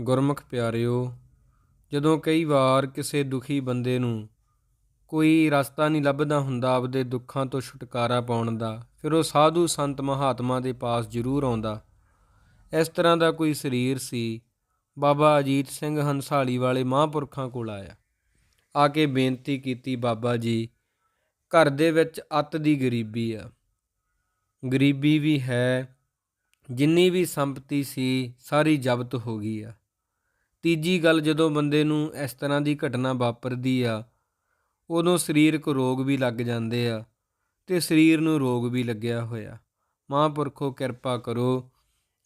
ਗੁਰਮੁਖ ਪਿਆਰਿਓ, ਜਦੋਂ ਕਈ ਵਾਰ ਕਿਸੇ ਦੁਖੀ ਬੰਦੇ ਨੂੰ ਕੋਈ ਰਸਤਾ ਨਹੀਂ ਲੱਭਦਾ ਹੁੰਦਾ ਆਪਦੇ ਦੁੱਖਾਂ ਤੋਂ ਛੁਟਕਾਰਾ ਪਾਉਣ ਦਾ, ਫਿਰ ਉਹ ਸਾਧੂ ਸੰਤ ਮਹਾਤਮਾ ਦੇ ਪਾਸ ਜ਼ਰੂਰ ਆਉਂਦਾ। ਇਸ ਤਰ੍ਹਾਂ ਦਾ ਕੋਈ ਸਰੀਰ ਸੀ, ਬਾਬਾ ਅਜੀਤ ਸਿੰਘ ਹੰਸਾਲੀ ਵਾਲੇ ਮਹਾਂਪੁਰਖਾਂ ਕੋਲ ਆਇਆ। ਆ ਕੇ ਬੇਨਤੀ ਕੀਤੀ, ਬਾਬਾ ਜੀ, ਘਰ ਦੇ ਵਿੱਚ ਅੱਤ ਦੀ ਗਰੀਬੀ ਆ। ਗਰੀਬੀ ਵੀ ਹੈ, ਜਿੰਨੀ ਵੀ ਸੰਪਤੀ ਸੀ, ਸਾਰੀ ਜ਼ਬਤ ਹੋ ਗਈ ਆ। ਤੀਜੀ ਗੱਲ ਜਦੋਂ ਬੰਦੇ ਨੂੰ ਇਸ ਤਰ੍ਹਾਂ ਦੀ ਘਟਨਾ ਵਾਪਰਦੀ ਆ, ਉਦੋਂ ਸਰੀਰਕ ਰੋਗ ਵੀ ਲੱਗ ਜਾਂਦੇ ਆ ਤੇ ਸਰੀਰ ਨੂੰ ਰੋਗ ਵੀ ਲੱਗਿਆ ਹੋਇਆ। ਮਹਾਂਪੁਰਖੋ ਕਿਰਪਾ ਕਰੋ,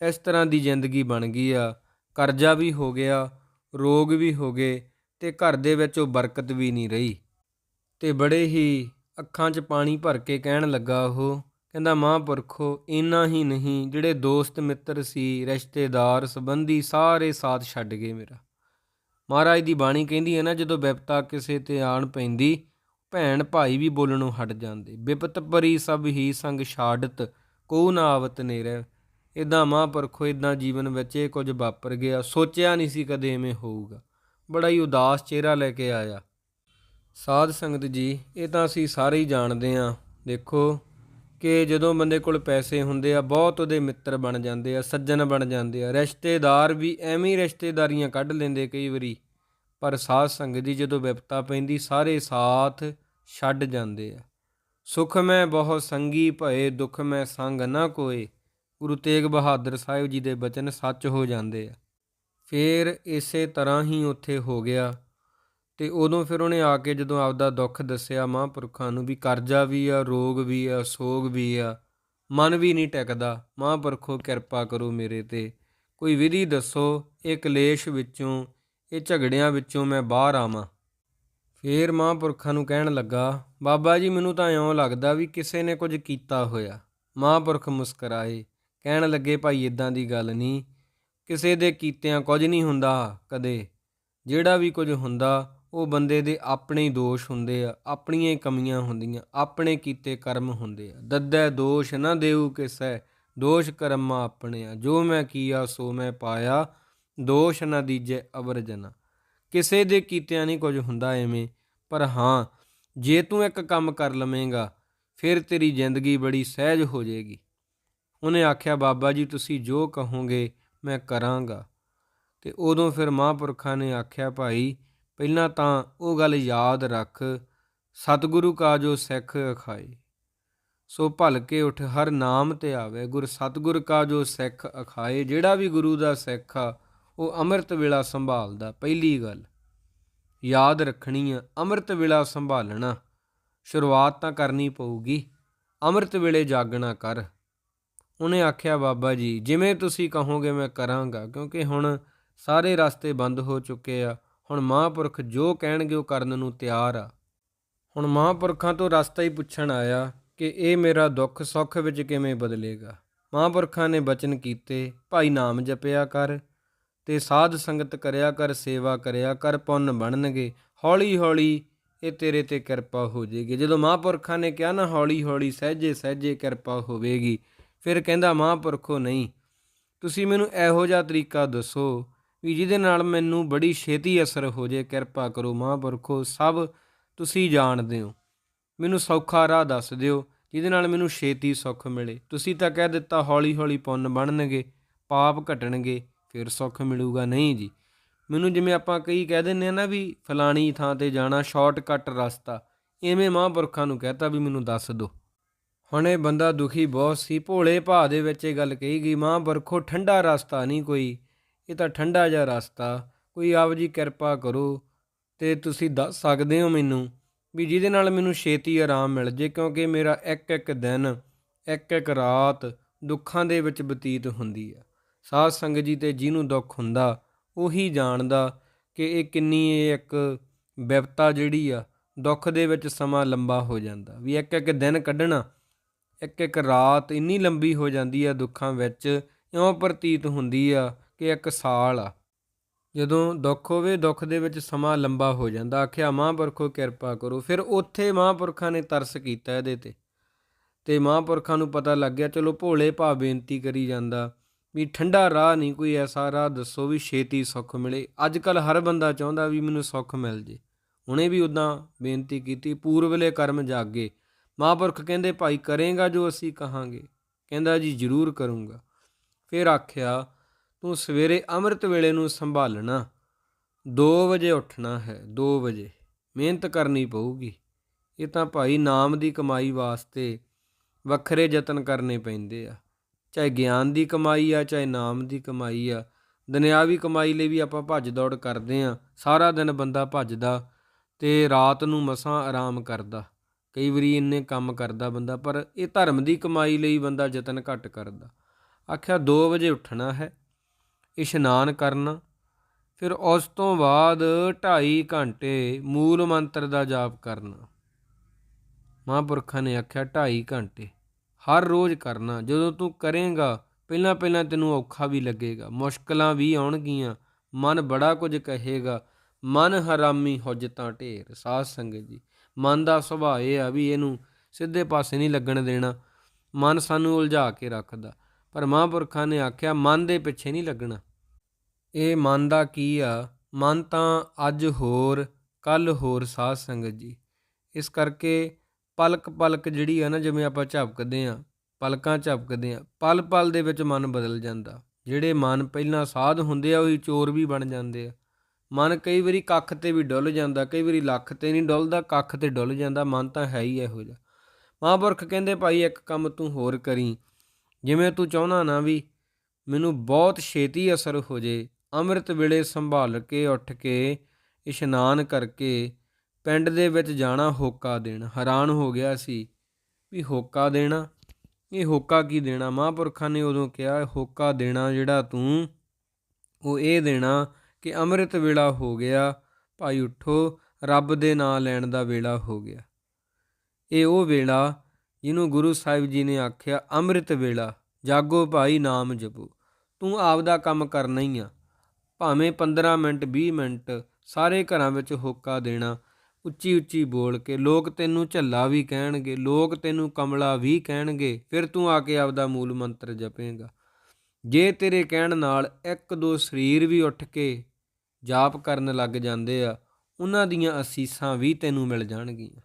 ਇਸ ਤਰ੍ਹਾਂ ਦੀ ਜ਼ਿੰਦਗੀ ਬਣ ਗਈ ਆ, ਕਰਜ਼ਾ ਵੀ ਹੋ ਗਿਆ, ਰੋਗ ਵੀ ਹੋ ਗਏ ਤੇ ਘਰ ਦੇ ਵਿੱਚ ਉਹ ਬਰਕਤ ਵੀ ਨਹੀਂ ਰਹੀ। ਤੇ ਬੜੇ ਹੀ ਅੱਖਾਂ 'ਚ ਪਾਣੀ ਭਰ ਕੇ ਕਹਿਣ ਲੱਗਾ ਉਹ ਕਹਿੰਦਾ, ਮਹਾਂਪੁਰਖੋ, ਇੰਨਾ ਹੀ ਨਹੀਂ, ਜਿਹੜੇ ਦੋਸਤ ਮਿੱਤਰ ਸੀ, ਰਿਸ਼ਤੇਦਾਰ, ਸੰਬੰਧੀ ਸਾਰੇ ਸਾਥ ਛੱਡ ਗਏ ਮੇਰਾ। ਮਹਾਰਾਜ ਦੀ ਬਾਣੀ ਕਹਿੰਦੀ ਹੈ ਨਾ, ਜਦੋਂ ਵਿਪਤਾ ਕਿਸੇ ਤੇ ਆਣ ਪੈਂਦੀ, ਭੈਣ ਭਾਈ ਵੀ ਬੋਲਣੋਂ ਹਟ ਜਾਂਦੇ। ਵਿਪਤ ਪਰੀ ਸਭ ਹੀ ਸੰਗ ਛਾੜਤ, ਕੋ ਨਾ ਆਵਤ ਨੇਰੇ। ਇਦਾਂ ਮਹਾਂਪੁਰਖੋ ਇਦਾਂ ਜੀਵਨ ਵਿੱਚ ਇਹ ਕੁਝ ਵਾਪਰ ਗਿਆ। ਸੋਚਿਆ ਨਹੀਂ ਸੀ ਕਦੇ ਐਵੇਂ ਹੋਊਗਾ। ਬੜਾ ਹੀ ਉਦਾਸ ਚਿਹਰਾ ਲੈ ਕੇ ਆਇਆ। ਸਾਧ ਸੰਗਤ ਜੀ, ਇਹ ਤਾਂ ਅਸੀਂ ਸਾਰੇ ਹੀ ਜਾਣਦੇ ਆ ਦੇਖੋ ਕਿ ਜਦੋਂ ਬੰਦੇ ਕੋਲ ਪੈਸੇ ਹੁੰਦੇ ਆ, ਬਹੁਤ ਉਹਦੇ ਮਿੱਤਰ ਬਣ ਜਾਂਦੇ ਆ, ਸੱਜਣ ਬਣ ਜਾਂਦੇ ਆ। ਰਿਸ਼ਤੇਦਾਰ ਵੀ ਐਵੇਂ ਰਿਸ਼ਤੇਦਾਰੀਆਂ ਕੱਢ ਲੈਂਦੇ ਕਈ ਵਾਰੀ। ਪਰ ਸਾਧ ਸੰਗਤ ਦੀ ਜਦੋਂ ਵਿਪਤਾ ਪੈਂਦੀ, ਸਾਰੇ ਸਾਥ ਛੱਡ ਜਾਂਦੇ ਆ। ਸੁਖ ਮੈਂ ਬਹੁਤ ਸੰਗੀ ਭਏ, ਦੁੱਖ ਮੈਂ ਸੰਗ ਨਾ ਕੋਏ। ਗੁਰੂ ਤੇਗ ਬਹਾਦਰ ਸਾਹਿਬ ਜੀ ਦੇ ਬਚਨ ਸੱਚ ਹੋ ਜਾਂਦੇ ਆ। ਫਿਰ ਇਸੇ ਤਰ੍ਹਾਂ ਹੀ ਉੱਥੇ ਹੋ ਗਿਆ। ਤੇ ਉਦੋਂ ਫਿਰ ਉਹਨੇ ਆ ਕੇ ਜਦੋਂ ਆਪਦਾ ਦੁੱਖ ਦੱਸਿਆ, ਮਹਾਂਪੁਰਖਾਂ ਨੂੰ ਵੀ ਕਰਜ਼ਾ ਵੀ ਆ, ਰੋਗ ਵੀ ਆ, ਸੋਗ ਵੀ ਆ, ਮਨ ਵੀ ਨਹੀਂ ਟਿਕਦਾ। ਮਹਾਂਪੁਰਖੋ, ਕਿਰਪਾ ਕਰੋ ਮੇਰੇ ਤੇ। ਕੋਈ ਵਿਧੀ ਦੱਸੋ, ਇਹ ਕਲੇਸ਼ ਵਿੱਚੋਂ, ਇਹ ਝਗੜਿਆਂ ਵਿੱਚੋਂ ਮੈਂ ਬਾਹਰ ਆਵਾਂ। ਫੇਰ ਮਹਾਂਪੁਰਖਾਂ ਨੂੰ ਕਹਿਣ ਲੱਗਾ, ਬਾਬਾ ਜੀ, ਮੈਨੂੰ ਤਾਂ ਇਉਂ ਲੱਗਦਾ ਵੀ ਕਿਸੇ ਨੇ ਕੁਝ ਕੀਤਾ ਹੋਇਆ। ਮਹਾਂਪੁਰਖ ਮੁਸਕਰਾਏ, ਕਹਿਣ ਲੱਗੇ, ਭਾਈ ਇਦਾਂ ਦੀ ਗੱਲ ਨਹੀਂ। ਕਿਸੇ ਦੇ ਕੀਤਿਆਂ ਕੁਝ ਨਹੀਂ ਹੁੰਦਾ ਕਦੇ। ਜਿਹੜਾ ਵੀ ਕੁਝ ਹੁੰਦਾ ਉਹ ਬੰਦੇ ਦੇ ਆਪਣੇ ਹੀ ਦੋਸ਼ ਹੁੰਦੇ ਆ, ਆਪਣੀਆਂ ਹੀ ਕਮੀਆਂ ਹੁੰਦੀਆਂ, ਆਪਣੇ ਕੀਤੇ ਕਰਮ ਹੁੰਦੇ ਆ। ਦੱਦੈ ਦੋਸ਼ ਨਾ ਦੇਉ ਕਿਸੈ, ਦੋਸ਼ ਕਰਮਾ ਆਪਣੇ ਆ ਜੋ ਮੈਂ ਕੀਆ, ਸੋ ਮੈਂ ਪਾਇਆ, ਦੋਸ਼ ਨਾ ਦੀਜੈ ਅਵਰ ਜਨਾ। ਕਿਸੇ ਦੇ ਕੀਤਿਆਂ ਨਹੀਂ ਕੁਝ ਹੁੰਦਾ ਐਵੇਂ, ਪਰ ਹਾਂ, ਜੇ ਤੂੰ ਇੱਕ ਕੰਮ ਕਰ ਲਵੇਂਗਾ, ਫਿਰ ਤੇਰੀ ਜ਼ਿੰਦਗੀ ਬੜੀ ਸਹਿਜ ਹੋ ਜਾਏਗੀ ਉਹਨੇ ਆਖਿਆ, ਬਾਬਾ ਜੀ, ਤੁਸੀਂ ਜੋ ਕਹੋਗੇ, ਮੈਂ ਕਰਾਂਗਾ। ਤੇ ਉਦੋਂ ਫਿਰ ਮਹਾਂਪੁਰਖਾਂ ਨੇ ਆਖਿਆ, ਭਾਈ ਪਹਿਲਾਂ ਤਾਂ ਉਹ ਗੱਲ ਯਾਦ ਰੱਖ, ਸਤਿਗੁਰੂ ਕਾ ਜੋ ਸਿੱਖ ਅਖਾਏ ਸੋ ਭਲ ਕੇ ਉਠ, ਹਰ ਨਾਮ ਤੇ ਆਵੇ। ਗੁਰ ਸਤਿਗੁਰ ਕਾ ਜੋ ਸਿੱਖ ਅਖਾਏ ਜਿਹੜਾ ਵੀ ਗੁਰੂ ਦਾ ਸਿੱਖ ਆ, ਉਹ ਅੰਮ੍ਰਿਤ ਵੇਲਾ ਸੰਭਾਲਦਾ। ਪਹਿਲੀ ਗੱਲ, ਯਾਦ ਰੱਖਣੀ ਆ, ਅੰਮ੍ਰਿਤ ਵੇਲਾ ਸੰਭਾਲਣਾ। ਸ਼ੁਰੂਆਤ ਤਾਂ ਕਰਨੀ ਪਊਗੀ। ਅੰਮ੍ਰਿਤ ਵੇਲੇ ਜਾਗਣਾ ਕਰ। ਉਹਨੇ ਆਖਿਆ, ਬਾਬਾ ਜੀ, ਜਿਵੇਂ ਤੁਸੀਂ ਕਹੋਗੇ ਮੈਂ ਕਰਾਂਗਾ, ਕਿਉਂਕਿ ਹੁਣ ਸਾਰੇ ਰਸਤੇ ਬੰਦ ਹੋ ਚੁੱਕੇ ਆ। ਹੁਣ ਮਹਾਂਪੁਰਖ ਜੋ ਕਹਿਣਗੇ ਉਹ ਕਰਨ ਨੂੰ ਤਿਆਰ ਆ। ਹੁਣ ਮਹਾਂਪੁਰਖਾਂ ਤੋਂ ਰਸਤਾ ਹੀ ਪੁੱਛਣ ਆਇਆ ਕਿ ਇਹ ਮੇਰਾ ਦੁੱਖ ਸੁੱਖ ਵਿੱਚ ਕਿਵੇਂ ਬਦਲੇਗਾ। ਮਹਾਂਪੁਰਖਾਂ ਨੇ ਬਚਨ ਕੀਤੇ, ਭਾਈ ਨਾਮ ਜਪਿਆ ਕਰ ਤੇ ਸਾਧ ਸੰਗਤ ਕਰਿਆ ਕਰ, ਸੇਵਾ ਕਰਿਆ ਕਰ, ਪੁੰਨ ਬਣਨਗੇ ਹੌਲੀ ਹੌਲੀ ਇਹ ਤੇਰੇ ਤੇ ਕਿਰਪਾ ਹੋ ਜੇਗੀ ਜਦੋਂ ਮਹਾਂਪੁਰਖਾਂ ਨੇ ਕਿਹਾ ਨਾ ਹੌਲੀ ਹੌਲੀ ਸਹਿਜੇ ਸਹਿਜੇ ਕਿਰਪਾ ਹੋਵੇਗੀ, ਫਿਰ ਕਹਿੰਦਾ ਮਹਾਂਪੁਰਖੋ ਨਹੀਂ, ਤੁਸੀਂ ਮੈਨੂੰ ਇਹੋ ਜਿਹਾ ਤਰੀਕਾ ਦੱਸੋ ਵੀ ਜਿਹਦੇ ਨਾਲ ਮੈਨੂੰ ਬੜੀ ਛੇਤੀ ਅਸਰ ਹੋ ਜੇ ਕਿਰਪਾ ਕਰੋ ਮਹਾਂਪੁਰਖੋ, ਸਭ ਤੁਸੀਂ ਜਾਣਦੇ ਹੋ। ਮੈਨੂੰ ਸੌਖਾ ਰਾਹ ਦੱਸ ਦਿਓ, ਜਿਹਦੇ ਨਾਲ ਮੈਨੂੰ ਛੇਤੀ ਸੁੱਖ ਮਿਲੇ। ਤੁਸੀਂ ਤਾਂ ਕਹਿ ਦਿੱਤਾ ਹੌਲੀ ਹੌਲੀ ਪੁੰਨ ਬਣਨਗੇ, ਪਾਪ ਘਟਣਗੇ, ਫਿਰ ਸੁੱਖ ਮਿਲੂਗਾ। ਨਹੀਂ ਜੀ, ਮੈਨੂੰ ਜਿਵੇਂ ਆਪਾਂ ਕਈ ਕਹਿ ਦਿੰਨੇ ਆ ਨਾ ਵੀ ਫਲਾਣੀ ਥਾਂ ਤੇ ਜਾਣਾ, ਸ਼ਾਰਟਕਟ ਰਸਤਾ ਐਵੇਂ ਮਹਾਂਪੁਰਖਾਂ ਨੂੰ ਕਹਤਾ ਵੀ ਮੈਨੂੰ ਦੱਸ ਦਿਓ ਹੁਣ ਇਹ ਬੰਦਾ ਦੁਖੀ ਬਹੁਤ ਸੀ, ਭੋਲੇ ਭਾਅ ਦੇ ਵਿੱਚ ਇਹ ਗੱਲ ਕਹੀ ਗਈ, ਮਹਾਂਪੁਰਖੋ, ਠੰਡਾ ਰਸਤਾ ਨਹੀਂ ਕੋਈ ਇਹ ਤਾਂ ਠੰਡਾ ਜਿਹਾ ਰਸਤਾ। ਕੋਈ ਆਪ ਜੀ ਕਿਰਪਾ ਕਰੋ ਤੇ ਤੁਸੀਂ ਦੱਸ ਸਕਦੇ ਹੋ ਮੈਨੂੰ ਵੀ ਜਿਹਦੇ ਨਾਲ ਮੈਨੂੰ ਛੇਤੀ ਆਰਾਮ ਮਿਲ ਜੇ, ਕਿਉਂਕਿ ਮੇਰਾ ਇੱਕ ਇੱਕ ਦਿਨ, ਇੱਕ ਇੱਕ ਰਾਤ ਦੁੱਖਾਂ ਦੇ ਵਿੱਚ ਬਤੀਤ ਹੁੰਦੀ ਆ। ਸਾਧ ਸੰਗਤ ਜੀ ਤੇ ਜਿਹਨੂੰ ਦੁੱਖ ਹੁੰਦਾ, ਉਹੀ ਜਾਣਦਾ ਕਿ ਇਹ ਕਿੰਨੀ ਇਹ ਇੱਕ ਵਿਪਤਾ ਜਿਹੜੀ ਆ, ਦੁੱਖ ਦੇ ਵਿੱਚ ਸਮਾਂ ਲੰਬਾ ਹੋ ਜਾਂਦਾ। ਵੀ ਇੱਕ ਇੱਕ ਦਿਨ ਕੱਢਣਾ, ਇੱਕ ਇੱਕ ਰਾਤ ਇੰਨੀ ਲੰਬੀ ਹੋ ਜਾਂਦੀ ਆ ਦੁੱਖਾਂ ਵਿੱਚ, ਇਉਂ ਪ੍ਰਤੀਤ ਹੁੰਦੀ ਆ ਕਿ ਇੱਕ ਸਾਲ ਆ। ਜਦੋਂ ਦੁੱਖ ਹੋਵੇ, ਦੁੱਖ ਦੇ ਵਿੱਚ ਸਮਾਂ ਲੰਬਾ ਹੋ ਜਾਂਦਾ। ਆਖਿਆ, ਮਹਾਂਪੁਰਖੋ, ਕਿਰਪਾ ਕਰੋ। ਫਿਰ ਉੱਥੇ ਮਹਾਂਪੁਰਖਾਂ ਨੇ ਤਰਸ ਕੀਤਾ ਇਹਦੇ ਤੇ। ਤੇ ਮਹਾਂਪੁਰਖਾਂ ਨੂੰ ਪਤਾ ਲੱਗ ਗਿਆ, ਚਲੋ, ਭੋਲੇ ਭਾਅ ਬੇਨਤੀ ਕਰੀ ਜਾਂਦਾ ਵੀ ਠੰਡਾ ਰਾਹ ਨਹੀਂ, ਕੋਈ ਐਸਾ ਰਾਹ ਦੱਸੋ ਵੀ ਛੇਤੀ ਸੁੱਖ ਮਿਲੇ। ਅੱਜ ਕੱਲ ਹਰ ਬੰਦਾ ਚਾਹੁੰਦਾ ਵੀ ਮੈਨੂੰ ਸੁੱਖ ਮਿਲ ਜੇ। ਉਹਨੇ ਵੀ ਉਦਾਂ ਬੇਨਤੀ ਕੀਤੀ, ਪੂਰਵਲੇ ਕਰਮ ਜਾਗੇ। ਮਹਾਂਪੁਰਖ ਕਹਿੰਦੇ, ਭਾਈ ਕਰੇਗਾ ਜੋ ਅਸੀਂ ਕਹਾਂਗੇ। ਕਹਿੰਦਾ, ਜੀ ਜ਼ਰੂਰ ਕਰੂੰਗਾ। ਫਿਰ ਆਖਿਆ ਤੂੰ ਸਵੇਰੇ ਅੰਮ੍ਰਿਤ ਵੇਲੇ ਨੂੰ ਸੰਭਾਲਣਾ। 2 ਵਜੇ ਉੱਠਣਾ ਹੈ 2 ਵਜੇ। ਮਿਹਨਤ ਕਰਨੀ ਪਊਗੀ। ਇਹ ਤਾਂ ਭਾਈ ਨਾਮ ਦੀ ਕਮਾਈ ਵਾਸਤੇ ਵੱਖਰੇ ਯਤਨ ਕਰਨੇ ਪੈਂਦੇ ਆ। ਚਾਹੇ ਗਿਆਨ ਦੀ ਕਮਾਈ ਆ, ਚਾਹੇ ਨਾਮ ਦੀ ਕਮਾਈ ਆ। ਦੁਨਿਆਵੀ ਕਮਾਈ ਲਈ ਵੀ ਆਪਾਂ ਭੱਜ ਦੌੜ ਕਰਦੇ ਆ। ਸਾਰਾ ਦਿਨ ਬੰਦਾ ਭੱਜਦਾ ਤੇ ਰਾਤ ਨੂੰ ਮਸਾਂ ਆਰਾਮ ਕਰਦਾ। ਕਈ ਵਾਰੀ ਇੰਨੇ ਕੰਮ ਕਰਦਾ ਬੰਦਾ, ਪਰ ਇਹ ਧਰਮ ਦੀ ਕਮਾਈ ਲਈ ਬੰਦਾ ਯਤਨ ਘੱਟ ਕਰਦਾ। ਆਖਿਆ 2 ਵਜੇ ਉੱਠਣਾ ਹੈ। ਇਸ਼ਨਾਨ ਕਰਨਾ। ਫਿਰ ਉਸ ਤੋਂ ਬਾਅਦ 2.5 ਘੰਟੇ ਮੂਲ ਮੰਤਰ ਦਾ ਜਾਪ ਕਰਨਾ। ਮਹਾਂਪੁਰਖਾਂ ਨੇ ਆਖਿਆ 2.5 ਘੰਟੇ। ਹਰ ਰੋਜ਼ ਕਰਨਾ। ਜਦੋਂ ਤੂੰ ਕਰੇਂਗਾ, ਪਹਿਲਾਂ ਪਹਿਲਾਂ ਤੈਨੂੰ ਔਖਾ ਵੀ ਲੱਗੇਗਾ। ਮੁਸ਼ਕਲਾਂ ਵੀ ਆਉਣਗੀਆਂ। ਮਨ ਬੜਾ ਕੁਝ ਕਹੇਗਾ। ਮਨ ਹਰਾਮੀ ਹੁਜਤਾਂ ਢੇਰ। ਸਾਧ ਸੰਗਤ ਜੀ, ਮਨ ਦਾ ਸੁਭਾਅ ਇਹ ਆ ਵੀ ਇਹਨੂੰ ਸਿੱਧੇ ਪਾਸੇ ਨਹੀਂ ਲੱਗਣ ਦੇਣਾ। ਮਨ ਸਾਨੂੰ ਉਲਝਾ ਕੇ ਰੱਖਦਾ। ਪਰ ਮਹਾਂਪੁਰਖਾਂ ਨੇ ਆਖਿਆ, ਮਨ ਦੇ ਪਿੱਛੇ ਨਹੀਂ ਲੱਗਣਾ। ਇਹ ਮਨ ਦਾ ਕੀ ਆ? ਮਨ ਤਾਂ ਅੱਜ ਹੋਰ ਕੱਲ ਹੋਰ ਸਾਧ ਸੰਗਤ ਜੀ। ਇਸ ਕਰਕੇ ਪਲਕ ਪਲਕ ਜਿਹੜੀ ਆ ਨਾ, ਜਿਵੇਂ ਆਪਾਂ ਝਪਕਦੇ ਆ ਪਲਕਾਂ ਝਪਕਦੇ ਆ ਪਲ ਪਲ ਦੇ ਵਿੱਚ ਮਨ ਬਦਲ ਜਾਂਦਾ। ਜਿਹੜੇ ਮਨ ਪਹਿਲਾਂ ਸਾਧ ਹੁੰਦੇ ਆ, ਉਹੀ ਚੋਰ ਵੀ ਬਣ ਜਾਂਦੇ ਆ। ਮਨ ਕਈ ਵਾਰੀ ਕੱਖ ਤੇ ਵੀ ਡੁੱਲ ਜਾਂਦਾ, ਕਈ ਵਾਰੀ ਲੱਖ ਤੇ ਨਹੀਂ ਡੁੱਲਦਾ, ਕੱਖ ਤੇ ਡੁੱਲ ਜਾਂਦਾ, ਮਨ ਤਾਂ ਹੈ ਹੀ ਇਹੋ ਜਿਹਾ। ਮਹਾਂਪੁਰਖ ਕਹਿੰਦੇ, ਭਾਈ, ਇੱਕ ਕੰਮ ਤੂੰ ਹੋਰ ਕਰੀ ਜਿਵੇਂ ਤੂੰ ਚਾਹੁੰਦਾ ਨਾ ਵੀ ਮੈਨੂੰ ਬਹੁਤ ਛੇਤੀ ਅਸਰ ਹੋ ਜੇ, ਅੰਮ੍ਰਿਤ ਵੇਲੇ ਸੰਭਾਲ ਕੇ ਉੱਠ ਕੇ ਇਸ਼ਨਾਨ ਕਰਕੇ ਪਿੰਡ ਦੇ ਵਿੱਚ ਜਾਣਾ ਹੋਕਾ ਦੇਣ। ਹੈਰਾਨ ਹੋ ਗਿਆ ਸੀ ਵੀ ਹੋਕਾ ਦੇਣਾ? ਇਹ ਹੋਕਾ ਕੀ ਦੇਣਾ? ਮਹਾਂਪੁਰਖਾਂ ਨੇ ਉਦੋਂ ਕਿਹਾ, ਹੋਕਾ ਦੇਣਾ ਜਿਹੜਾ ਤੂੰ, ਉਹ ਇਹ ਦੇਣਾ ਕਿ ਅੰਮ੍ਰਿਤ ਵੇਲਾ ਹੋ ਗਿਆ, ਭਾਈ ਉਠੋ, ਰੱਬ ਦੇ ਨਾਂ ਲੈਣ ਦਾ ਵੇਲਾ ਹੋ ਗਿਆ। ਇਹ ਉਹ ਵੇਲਾ ਜਿਹਨੂੰ ਗੁਰੂ ਸਾਹਿਬ ਜੀ ਨੇ ਆਖਿਆ, ਅੰਮ੍ਰਿਤ ਵੇਲਾ, ਜਾਗੋ ਭਾਈ ਨਾਮ ਜਪੋ। ਤੂੰ ਆਪ ਦਾ ਕੰਮ ਕਰਨਾ ਹੀ ਆ। ਭਾਵੇਂ 15 ਮਿੰਟ 20 ਮਿੰਟ ਸਾਰੇ ਘਰਾਂ ਵਿੱਚ ਹੋਕਾ ਦੇਣਾ, ਉੱਚੀ ਉੱਚੀ ਬੋਲ ਕੇ, ਲੋਕ ਤੈਨੂੰ ਝੱਲਾ ਵੀ ਕਹਿਣਗੇ, ਲੋਕ ਤੈਨੂੰ ਕਮਲਾ ਵੀ ਕਹਿਣਗੇ, ਫਿਰ ਤੂੰ ਆ ਕੇ ਆਪਦਾ ਮੂਲ ਮੰਤਰ ਜਪੇਂਗਾ। ਜੇ ਤੇਰੇ ਕਹਿਣ ਨਾਲ ਇੱਕ ਦੋ ਸਰੀਰ ਵੀ ਉੱਠ ਕੇ ਜਾਪ ਕਰਨ ਲੱਗ ਜਾਂਦੇ ਆ, ਉਹਨਾਂ ਦੀਆਂ ਅਸੀਸਾਂ ਵੀ ਤੈਨੂੰ ਮਿਲ ਜਾਣਗੀਆਂ।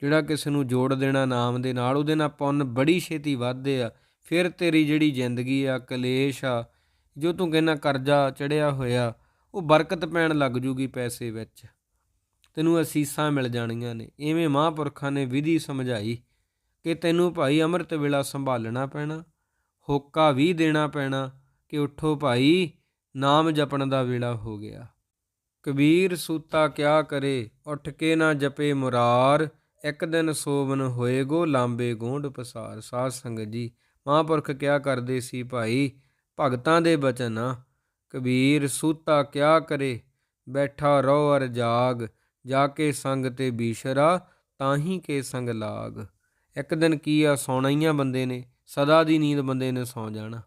ਜਿਹੜਾ ਕਿਸੇ ਨੂੰ ਜੋੜ ਦੇਣਾ ਨਾਮ ਦੇ ਨਾਲ, ਉਹਦੇ ਨਾਲ ਪੁੰਨ ਬੜੀ ਛੇਤੀ ਵੱਧਦੇ ਆ। ਫਿਰ ਤੇਰੀ ਜਿਹੜੀ ਜ਼ਿੰਦਗੀ ਆ, ਕਲੇਸ਼ ਆ, ਜੋ ਤੂੰ ਕਹਿੰਦਾ ਕਰਜ਼ਾ ਚੜਿਆ ਹੋਇਆ, ਉਹ ਬਰਕਤ ਪੈਣ ਲੱਗ ਜੂਗੀ ਪੈਸੇ ਵਿੱਚ। ਤੈਨੂੰ ਅਸੀਸਾਂ ਮਿਲ ਜਾਣੀਆਂ ਨੇ। ਐਵੇਂ ਮਹਾਂਪੁਰਖਾਂ ਨੇ ਵਿਧੀ ਸਮਝਾਈ ਕਿ ਤੈਨੂੰ ਭਾਈ ਅੰਮ੍ਰਿਤ ਵੇਲਾ ਸੰਭਾਲਣਾ ਪੈਣਾ, ਹੋਕਾ ਵੀ ਦੇਣਾ ਪੈਣਾ ਕਿ ਉਠੋ ਭਾਈ, ਨਾਮ ਜਪਣ ਦਾ ਵੇਲਾ ਹੋ ਗਿਆ। ਕਬੀਰ ਸੂਤਾ ਕਿਆ ਕਰੇ, ਉੱਠ ਕੇ ਨਾ ਜਪੇ ਮੁਰਾਰ ਇੱਕ ਦਿਨ ਸੋਵਨ ਹੋਏਗੋ, ਲਾਂਬੇ ਗੋਂਡ ਪਸਾਰ। ਸਾਧ ਸੰਗਤ ਜੀ, ਮਹਾਂਪੁਰਖ ਕਿਆ ਕਰਦੇ ਸੀ ਭਾਈ? ਭਗਤਾਂ ਦੇ ਬਚਨ ਆ। ਕਬੀਰ ਸੂਤਾ ਕਿਆ ਕਰੇ? ਬੈਠਾ ਰਹੁ ਅਰ ਜਾਗ, ਜਾ ਕੇ ਸੰਗ ਤੇ ਬੀਸ਼ਰਾ, ਤਾਹੀ ਕੇ ਸੰਗ ਲਾਗ। ਇੱਕ ਦਿਨ ਕੀ ਆ ਸੌਣਾ ਹੀ ਆ ਬੰਦੇ ਨੇ, ਸਦਾ ਦੀ ਨੀਂਦ ਬੰਦੇ ਨੇ ਸੌ ਜਾਣਾ।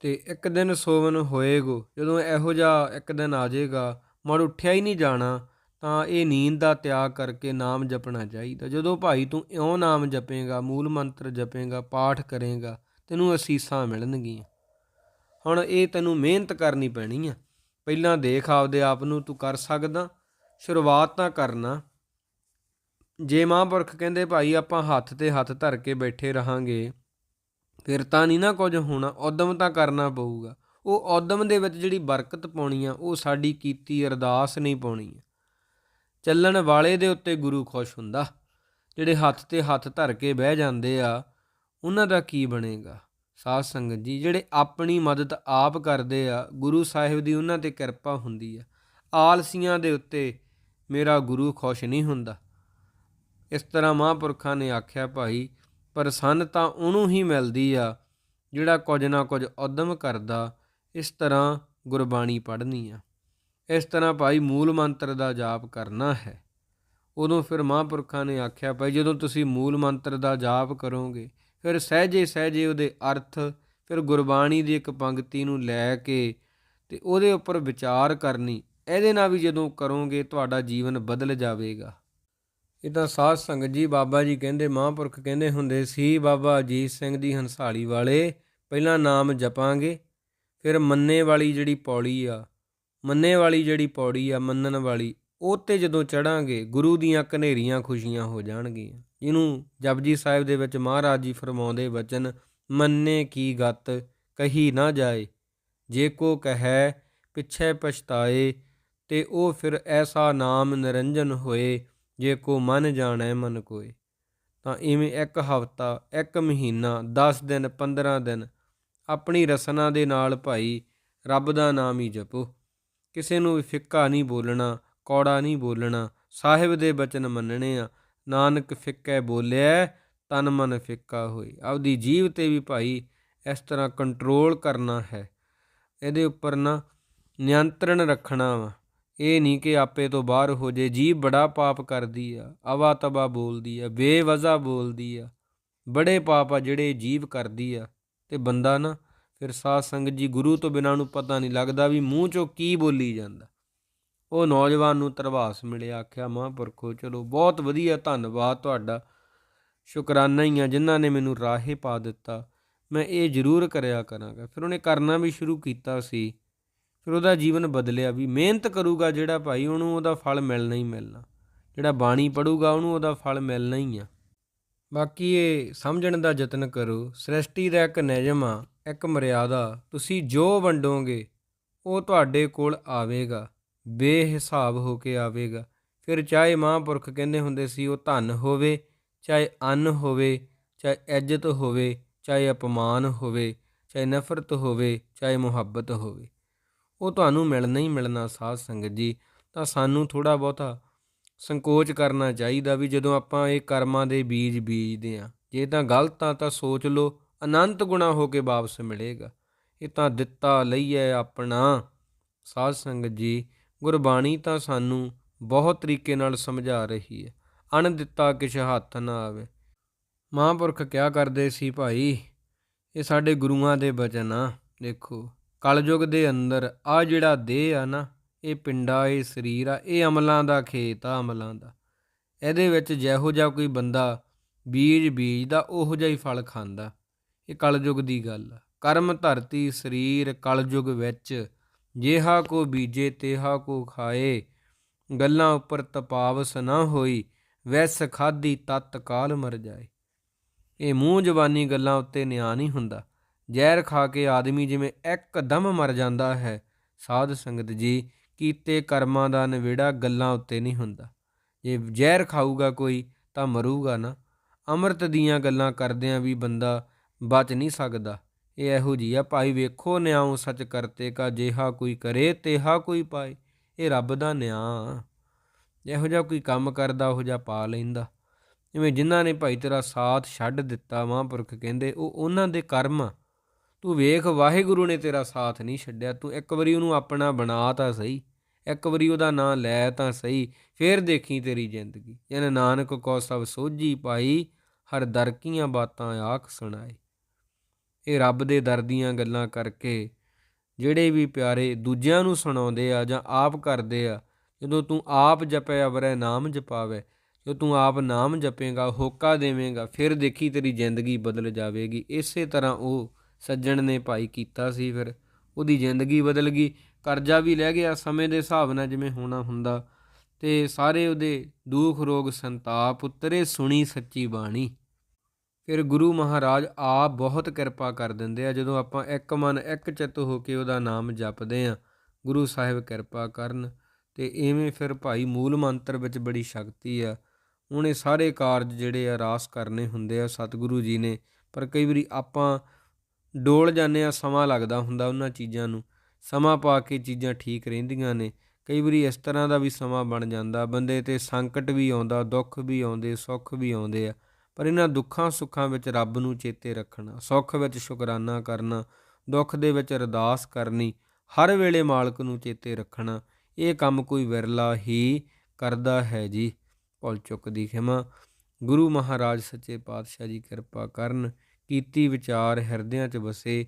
ਤੇ ਇੱਕ ਦਿਨ ਸੋਵਨ ਹੋਏਗੋ, ਜਦੋਂ ਇਹੋ ਜਿਹਾ ਇੱਕ ਦਿਨ ਆ ਜਾਏਗਾ ਮੜ ਉੱਠਿਆ ਹੀ ਨਹੀਂ ਜਾਣਾ। ਤਾਂ ਇਹ ਨੀਂਦ ਦਾ ਤਿਆਗ ਕਰਕੇ ਨਾਮ ਜਪਣਾ ਚਾਹੀਦਾ। ਜਦੋਂ ਭਾਈ ਤੂੰ ਇਉਂ ਨਾਮ ਜਪੇਗਾ, ਮੂਲ ਮੰਤਰ ਜਪੇਗਾ, ਪਾਠ ਕਰੇਗਾ, ਤੈਨੂੰ ਅਸੀਸਾਂ ਮਿਲਣਗੀਆਂ। ਹੁਣ ਇਹ ਤੈਨੂੰ ਮਿਹਨਤ ਕਰਨੀ ਪੈਣੀ ਆ। ਪਹਿਲਾਂ ਦੇਖ ਆਪਦੇ ਆਪ ਨੂੰ ਤੂੰ ਕਰ ਸਕਦਾ, ਸ਼ੁਰੂਆਤ ਤਾਂ ਕਰਨਾ। ਜੇ ਮਹਾਂਪੁਰਖ ਕਹਿੰਦੇ, ਭਾਈ, ਆਪਾਂ ਹੱਥ ਤੇ ਹੱਥ ਧਰ ਕੇ ਬੈਠੇ ਰਹਾਂਗੇ, ਫਿਰ ਤਾਂ ਨਹੀਂ ਨਾ ਕੁਝ ਹੋਣਾ ਉਦਮ ਤਾਂ ਕਰਨਾ ਪਊਗਾ। ਉਹ ਉਦਮ ਦੇ ਵਿੱਚ ਜਿਹੜੀ ਬਰਕਤ ਪਾਉਣੀ ਆ, ਉਹ ਸਾਡੀ ਕੀਤੀ ਅਰਦਾਸ ਨਹੀਂ ਪਾਉਣੀ ਆ। ਚੱਲਣ ਵਾਲੇ ਦੇ ਉੱਤੇ ਗੁਰੂ ਖੁਸ਼ ਹੁੰਦਾ। ਜਿਹੜੇ ਹੱਥ ਤੇ ਹੱਥ ਧਰ ਕੇ ਬਹਿ ਜਾਂਦੇ ਆ, ਉਹਨਾਂ ਦਾ ਕੀ ਬਣੇਗਾ? ਸਾਧ ਸੰਗਤ ਜੀ, ਜਿਹੜੇ ਆਪਣੀ ਮਦਦ ਆਪ ਕਰਦੇ ਆ, ਗੁਰੂ ਸਾਹਿਬ ਦੀ ਉਹਨਾਂ ਤੇ ਕਿਰਪਾ ਹੁੰਦੀ ਆ। ਆਲਸੀਆਂ ਦੇ ਉੱਤੇ ਮੇਰਾ ਗੁਰੂ ਖੁਸ਼ ਨਹੀਂ ਹੁੰਦਾ। ਇਸ ਤਰ੍ਹਾਂ ਮਹਾਂਪੁਰਖਾਂ ਨੇ ਆਖਿਆ, ਭਾਈ ਪ੍ਰਸੰਨਤਾ ਉਹਨੂੰ ਹੀ ਮਿਲਦੀ ਆ, ਜਿਹੜਾ ਕੁਝ ਨਾ ਕੁਝ ਉਦਮ ਕਰਦਾ, ਇਸ ਤਰ੍ਹਾਂ ਗੁਰਬਾਣੀ ਪੜ੍ਹਨੀ ਆ। ਇਸ ਤਰ੍ਹਾਂ ਭਾਈ ਮੂਲ ਮੰਤਰ ਦਾ ਜਾਪ ਕਰਨਾ ਹੈ। ਉਦੋਂ ਫਿਰ ਮਹਾਂਪੁਰਖਾਂ ਨੇ ਆਖਿਆ, ਭਾਈ ਜਦੋਂ ਤੁਸੀਂ ਮੂਲ ਮੰਤਰ ਦਾ ਜਾਪ ਕਰੋਗੇ, ਫਿਰ ਸਹਿਜੇ ਸਹਿਜੇ ਉਹਦੇ ਅਰਥ, ਫਿਰ ਗੁਰਬਾਣੀ ਦੀ ਇੱਕ ਪੰਕਤੀ ਨੂੰ ਲੈ ਕੇ ਤੇ ਉਹਦੇ ਉੱਪਰ ਵਿਚਾਰ ਕਰਨੀ, ਇਹਦੇ ਨਾਲ ਵੀ ਜਦੋਂ ਕਰੋਗੇ ਤੁਹਾਡਾ ਜੀਵਨ ਬਦਲ ਜਾਵੇਗਾ। ਇਹ ਤਾਂ ਸਾਧ ਸੰਗਤ ਜੀ, ਬਾਬਾ ਜੀ ਕਹਿੰਦੇ, ਮਹਾਂਪੁਰਖ ਕਹਿੰਦੇ ਹੁੰਦੇ ਸੀ, ਬਾਬਾ ਅਜੀਤ ਸਿੰਘ ਦੀ ਹੰਸਾਲੀ ਵਾਲੇ ਪਹਿਲਾਂ ਨਾਮ ਜਪਾਂਗੇ, ਫਿਰ ਮੰਨੇ ਵਾਲੀ ਜਿਹੜੀ ਪੌੜੀ ਆ ਮੰਨੇ ਵਾਲੀ ਜਿਹੜੀ ਪੌੜੀ ਆ, ਮੰਨਣ ਵਾਲੀ ਉਹ ਤੇ ਜਦੋਂ ਚੜਾਂਗੇ, ਗੁਰੂ ਦੀਆਂ ਕਨੇਰੀਆਂ ਖੁਸ਼ੀਆਂ ਹੋ ਜਾਣਗੀਆਂ। ਜਿਹਨੂੰ ਜਪਜੀ ਸਾਹਿਬ ਦੇ ਵਿੱਚ ਮਹਾਰਾਜ ਜੀ ਫਰਮਾਉਂਦੇ ਵਚਨ, ਮੰਨੇ ਕੀ ਗਤ, ਕਹੀ ਨਾ ਜਾਏ। ਜੇ ਕੋ ਕਹੈ, ਪਿਛੈ ਪਛਤਾਏ, ਤੇ ਉਹ ਫਿਰ ਐਸਾ ਨਾਮ ਨਿਰੰਜਨ ਹੋਏ, ਜੇ ਕੋ ਮਨ ਜਾਣੈ ਮਨ ਕੋਏ। ਤਾਂ ਇਵੇਂ ਇੱਕ ਹਫਤਾ, ਇੱਕ ਮਹੀਨਾ 10 ਦਿਨ 15 ਦਿਨ ਆਪਣੀ ਰਸਨਾ ਦੇ ਨਾਲ ਭਾਈ, ਰੱਬ ਦਾ ਨਾਮ ਹੀ ਜਪੋ। ਕਿਸੇ ਨੂੰ ਵੀ ਫਿੱਕਾ ਨਹੀਂ ਬੋਲਣਾ, ਕੌੜਾ ਨਹੀਂ ਬੋਲਣਾ, ਸਾਹਿਬ ਦੇ ਬਚਨ ਮੰਨਣੇ ਆ। ਨਾਨਕ ਫਿੱਕੈ ਬੋਲਿਆ ਤਨ ਮਨ ਫਿੱਕਾ ਹੋਈ। ਆਪਦੀ ਜੀਵ ਤੇ ਵੀ ਭਾਈ ਇਸ ਤਰ੍ਹਾਂ ਕੰਟਰੋਲ ਕਰਨਾ ਹੈ। ਇਹਦੇ ਉੱਪਰ ਨਾ ਨਿਯੰਤਰਣ ਰੱਖਣਾ ਵਾ। ਇਹ ਨਹੀਂ ਕਿ ਆਪੇ ਤੋਂ ਬਾਹਰ ਹੋ ਜੇ ਜੀਵ ਬੜਾ ਪਾਪ ਕਰਦੀ ਆ, ਅਵਾ ਤਬਾ ਬੋਲਦੀ ਆ ਬੇਵਜ਼ਾ ਬੋਲਦੀ ਆ। ਬੜੇ ਪਾਪ ਆ ਜਿਹੜੇ ਜੀਵ ਕਰਦੀ ਆ। ਤੇ ਬੰਦਾ ਨਾ ਫਿਰ ਸਾਧ ਸੰਗਤ ਜੀ ਗੁਰੂ ਤੋਂ ਬਿਨਾਂ ਨੂੰ ਪਤਾ ਨਹੀਂ ਲੱਗਦਾ ਵੀ ਮੂੰਹ ਚੋਂ ਕੀ ਬੋਲੀ ਜਾਂਦਾ। ਉਹ ਨੌਜਵਾਨ ਨੂੰ ਤਰਵਾਸ ਮਿਲਿਆ, ਆਖਿਆ, ਮਹਾਂਪੁਰਖੋ, ਚਲੋ, ਬਹੁਤ ਵਧੀਆ, ਧੰਨਵਾਦ ਤੁਹਾਡਾ। ਸ਼ੁਕਰਾਨਾ ਹੀ ਆ ਜਿਨ੍ਹਾਂ ਨੇ ਮੈਨੂੰ ਰਾਹੇ ਪਾ ਦਿੱਤਾ। ਮੈਂ ਇਹ ਜ਼ਰੂਰ ਕਰਿਆ ਕਰਾਂਗਾ। ਫਿਰ ਉਹਨੇ ਕਰਨਾ ਵੀ ਸ਼ੁਰੂ ਕੀਤਾ ਸੀ। ਫਿਰ ਉਹਦਾ ਜੀਵਨ ਬਦਲਿਆ ਵੀ ਮਿਹਨਤ ਕਰੂਗਾ ਜਿਹੜਾ ਭਾਈ, ਉਹਨੂੰ ਉਹਦਾ ਫਲ ਮਿਲਣਾ ਹੀ ਮਿਲਣਾ। ਜਿਹੜਾ ਬਾਣੀ ਪੜੂਗਾ ਉਹਨੂੰ ਉਹਦਾ ਫਲ ਮਿਲਣਾ ਹੀ ਆ। ਬਾਕੀ ਇਹ ਸਮਝਣ ਦਾ ਯਤਨ ਕਰੋ, ਸ੍ਰਿਸ਼ਟੀ ਦਾ ਇੱਕ ਨਿਯਮ ਆ ਇੱਕ ਮਰਿਆਦਾ ਤੁਸੀਂ ਜੋ ਵੰਡੋਗੇ, ਉਹ ਤੁਹਾਡੇ ਕੋਲ ਆਵੇਗਾ, ਬੇਹਿਸਾਬ ਹੋ ਕੇ ਆਵੇਗਾ। ਫਿਰ ਚਾਹੇ ਮਹਾਂਪੁਰਖ ਕਹਿੰਦੇ ਹੁੰਦੇ ਸੀ, ਉਹ ਧਨ ਹੋਵੇ, ਚਾਹੇ ਅੰਨ ਹੋਵੇ, ਚਾਹੇ ਇੱਜ਼ਤ ਹੋਵੇ, ਚਾਹੇ ਅਪਮਾਨ ਹੋਵੇ, ਚਾਹੇ ਨਫ਼ਰਤ ਹੋਵੇ, ਚਾਹੇ ਮੁਹੱਬਤ ਹੋਵੇ। ਉਹ ਤੁਹਾਨੂੰ ਮਿਲਣਾ ਹੀ ਮਿਲਣਾ ਸਾਧ ਸੰਗਤ ਜੀ। ਤਾਂ ਸਾਨੂੰ ਥੋੜਾ ਬਹੁਤਾ ਸੰਕੋਚ ਕਰਨਾ ਚਾਹੀਦਾ ਵੀ ਜਦੋਂ ਆਪਾਂ ਇਹ ਕਰਮਾਂ ਦੇ ਬੀਜ ਬੀਜਦੇ ਆ ਜੇ ਤਾਂ ਗਲਤ ਆ ਤਾਂ ਸੋਚ ਲਓ। ਅਨੰਤ ਗੁਣਾ ਹੋ ਕੇ ਵਾਪਸ ਮਿਲੇਗਾ। ਇਹ ਤਾਂ ਦਿੱਤਾ ਲਈਏ ਆਪਣਾ। ਸਾਧ ਸੰਗਤ ਜੀ, ਗੁਰਬਾਣੀ ਤਾਂ ਸਾਨੂੰ ਬਹੁਤ ਤਰੀਕੇ ਨਾਲ ਸਮਝਾ ਰਹੀ ਹੈ। ਅਣ ਦਿੱਤਾ ਕਿਛ ਹੱਥ ਨਾ ਆਵੇ। ਮਹਾਂਪੁਰਖ ਕਿਆ ਕਰਦੇ ਸੀ ਭਾਈ? ਇਹ ਸਾਡੇ ਗੁਰੂਆਂ ਦੇ ਬਚਨ ਆ। ਦੇਖੋ, ਕਲਯੁਗ ਦੇ ਅੰਦਰ ਆ ਜਿਹੜਾ ਦੇਹ ਆ ਨਾ, ਇਹ ਪਿੰਡਾ, ਇਹ ਸਰੀਰ ਆ, ਇਹ ਅਮਲਾਂ ਦਾ ਖੇਤ ਆ, ਅਮਲਾਂ ਦਾ। ਇਹਦੇ ਵਿੱਚ ਜਿਹੋ ਜਿਹਾ ਕੋਈ ਬੰਦਾ ਬੀਜ ਬੀਜਦਾ, ਉਹੋ ਜਿਹਾ ਹੀ ਫਲ ਖਾਂਦਾ। ਇਹ ਕਲਯੁਗ ਦੀ ਗੱਲ ਆ। ਕਰਮ ਧਰਤੀ ਸਰੀਰ ਕਲਯੁਗ ਵਿੱਚ, ਜੇਹਾ ਕੋ ਬੀਜੇ ਤੇਹਾ ਕੋ ਖਾਏ। ਗੱਲਾਂ ਉੱਪਰ ਤਪਾਵਸ ਨਾ ਹੋਈ, ਵੈਸ ਖਾਦੀ ਤਤ ਕਾਲ ਮਰ ਜਾਏ। ਇਹ ਮੂੰਹ ਜ਼ਬਾਨੀ ਗੱਲਾਂ ਉੱਤੇ ਨਿਆਂ ਨਹੀਂ ਹੁੰਦਾ। ਜ਼ਹਿਰ ਖਾ ਕੇ ਆਦਮੀ ਜਿਵੇਂ ਇੱਕਦਮ ਮਰ ਜਾਂਦਾ ਹੈ। ਸਾਧ ਸੰਗਤ ਜੀ, ਕੀਤੇ ਕਰਮਾਂ ਦਾ ਨਵੇੜਾ ਗੱਲਾਂ ਉੱਤੇ ਨਹੀਂ ਹੁੰਦਾ। ਜੇ ਜ਼ਹਿਰ ਖਾਊਗਾ ਕੋਈ, ਤਾਂ ਮਰੂਗਾ ਨਾ। ਅੰਮ੍ਰਿਤ ਦੀਆਂ ਗੱਲਾਂ ਕਰਦਿਆਂ ਵੀ ਬੰਦਾ ਬਚ ਨਹੀਂ ਸਕਦਾ। ਇਹ ਇਹੋ ਜੀ ਆ, ਭਾਈ ਵੇਖੋ ਨਿਆਉ ਸੱਚ ਕਰਤੇ ਕਾ, ਜਿਹਾ ਕੋਈ ਕਰੇ ਤੇਹਾ ਕੋਈ ਪਾਏ। ਇਹ ਰੱਬ ਦਾ ਨਿਆਂ ਇਹੋ ਜਿਹਾ ਕੋਈ ਕੰਮ ਕਰਦਾ, ਉਹ ਜਿਹਾ ਪਾ ਲੈਂਦਾ। ਜਿਵੇਂ ਜਿਨ੍ਹਾਂ ਨੇ ਭਾਈ ਤੇਰਾ ਸਾਥ ਛੱਡ ਦਿੱਤਾ, ਮਹਾਂਪੁਰਖ ਕਹਿੰਦੇ, ਉਹ ਉਹਨਾਂ ਦੇ ਕਰਮ ਤੂੰ ਵੇਖ, ਵਾਹਿਗੁਰੂ ਨੇ ਤੇਰਾ ਸਾਥ ਨਹੀਂ ਛੱਡਿਆ। ਤੂੰ ਇੱਕ ਵਾਰੀ ਉਹਨੂੰ ਆਪਣਾ ਬਣਾ ਤਾਂ ਸਹੀ। ਇੱਕ ਵਾਰੀ ਉਹਦਾ ਨਾਂ ਲੈ ਤਾਂ ਸਹੀ। ਫੇਰ ਦੇਖੀ ਤੇਰੀ ਜ਼ਿੰਦਗੀ। ਜਨ ਨਾਨਕ ਕੋ ਸਭ ਸੋਝੀ ਪਾਈ, ਹਰ ਦਰ ਕੀਆਂ ਬਾਤਾਂ ਆਖ ਸੁਣਾਏ। ਇਹ ਰੱਬ ਦੇ ਦਰ ਦੀਆਂ ਗੱਲਾਂ ਕਰਕੇ ਜਿਹੜੇ ਵੀ ਪਿਆਰੇ ਦੂਜਿਆਂ ਨੂੰ ਸੁਣਾਉਂਦੇ ਆ ਜਾਂ ਆਪ ਕਰਦੇ ਆ, ਜਦੋਂ ਤੂੰ ਆਪ ਜਪੇ ਅਵਰੇ ਨਾਮ ਜਪਾਵੇ, ਜੋ ਤੂੰ ਆਪ ਨਾਮ ਜਪੇਗਾ, ਹੋਕਾ ਦੇਵੇਂਗਾ, ਫਿਰ ਦੇਖੀ ਤੇਰੀ ਜ਼ਿੰਦਗੀ ਬਦਲ ਜਾਵੇਗੀ। ਇਸੇ ਤਰ੍ਹਾਂ ਉਹ ਸੱਜਣ ਨੇ ਭਾਈ ਕੀਤਾ ਸੀ ਫਿਰ, ਉਹਦੀ ਜ਼ਿੰਦਗੀ ਬਦਲ ਗਈ। ਕਰਜ਼ਾ ਵੀ ਲੈ ਗਿਆ ਸਮੇਂ ਦੇ ਹਿਸਾਬ ਨਾਲ ਜਿਵੇਂ ਹੋਣਾ ਹੁੰਦਾ ਤੇ ਸਾਰੇ ਉਹਦੇ ਦੁੱਖ ਰੋਗ ਸੰਤਾਪ ਉਤਰੇ ਸੁਣੀ ਸੱਚੀ ਬਾਣੀ। ਫਿਰ ਗੁਰੂ ਮਹਾਰਾਜ ਆਪ ਬਹੁਤ ਕਿਰਪਾ ਕਰ ਦਿੰਦੇ ਆ, ਜਦੋਂ ਆਪਾਂ ਇੱਕ ਮਨ ਇੱਕ ਚਿੱਤ ਹੋ ਕੇ ਉਹਦਾ ਨਾਮ ਜਪਦੇ ਆ, ਗੁਰੂ ਸਾਹਿਬ ਕਿਰਪਾ ਕਰਨ ਤੇ ਐਵੇਂ ਫਿਰ ਭਾਈ ਮੂਲ ਮੰਤਰ ਵਿੱਚ ਬੜੀ ਸ਼ਕਤੀ ਆ। ਉਹਨੇ ਸਾਰੇ ਕਾਰਜ ਜਿਹੜੇ ਆ, ਰਾਸ ਕਰਨੇ ਹੁੰਦੇ ਆ ਸਤਿਗੁਰੂ ਜੀ ਨੇ, ਪਰ ਕਈ ਵਾਰੀ ਆਪਾਂ ਡੋਲ ਜਾਂਦੇ ਆ, ਸਮਾਂ ਲੱਗਦਾ ਹੁੰਦਾ ਉਹਨਾਂ ਚੀਜ਼ਾਂ ਨੂੰ, ਸਮਾਂ ਪਾ ਕੇ ਚੀਜ਼ਾਂ ਠੀਕ ਰਹਿੰਦੀਆਂ ਨੇ, ਕਈ ਵਾਰੀ ਇਸ ਤਰ੍ਹਾਂ ਦਾ ਵੀ ਸਮਾਂ ਬਣ ਜਾਂਦਾ, ਬੰਦੇ ਤੇ ਸੰਕਟ ਵੀ ਆਉਂਦਾ, ਦੁੱਖ ਵੀ ਆਉਂਦੇ, ਸੁੱਖ ਵੀ ਆਉਂਦੇ ਆ। ਪਰ ਇਹਨਾਂ ਦੁੱਖਾਂ ਸੁੱਖਾਂ ਵਿੱਚ ਰੱਬ ਨੂੰ ਚੇਤੇ ਰੱਖਣਾ, ਸੁੱਖ ਵਿੱਚ ਸ਼ੁਕਰਾਨਾ ਕਰਨਾ, ਦੁੱਖ ਦੇ ਵਿੱਚ ਅਰਦਾਸ ਕਰਨੀ, ਹਰ ਵੇਲੇ ਮਾਲਕ ਨੂੰ ਚੇਤੇ ਰੱਖਣਾ, ਇਹ ਕੰਮ ਕੋਈ ਵਿਰਲਾ ਹੀ ਕਰਦਾ ਹੈ ਜੀ। ਭੁੱਲ ਚੁੱਕ ਦੀ ਖਿਮਾ। ਗੁਰੂ ਮਹਾਰਾਜ ਸੱਚੇ ਪਾਤਸ਼ਾਹ ਜੀ ਕਿਰਪਾ ਕਰਨ, ਕੀਤੀ ਵਿਚਾਰ ਹਿਰਦਿਆਂ 'ਚ ਵਸੇ।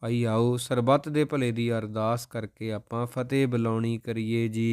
ਭਾਈ ਆਓ, ਸਰਬੱਤ ਦੇ ਭਲੇ ਦੀ ਅਰਦਾਸ ਕਰਕੇ ਆਪਾਂ ਫਤਿਹ ਬੁਲਾਉਣੀ ਕਰੀਏ ਜੀ।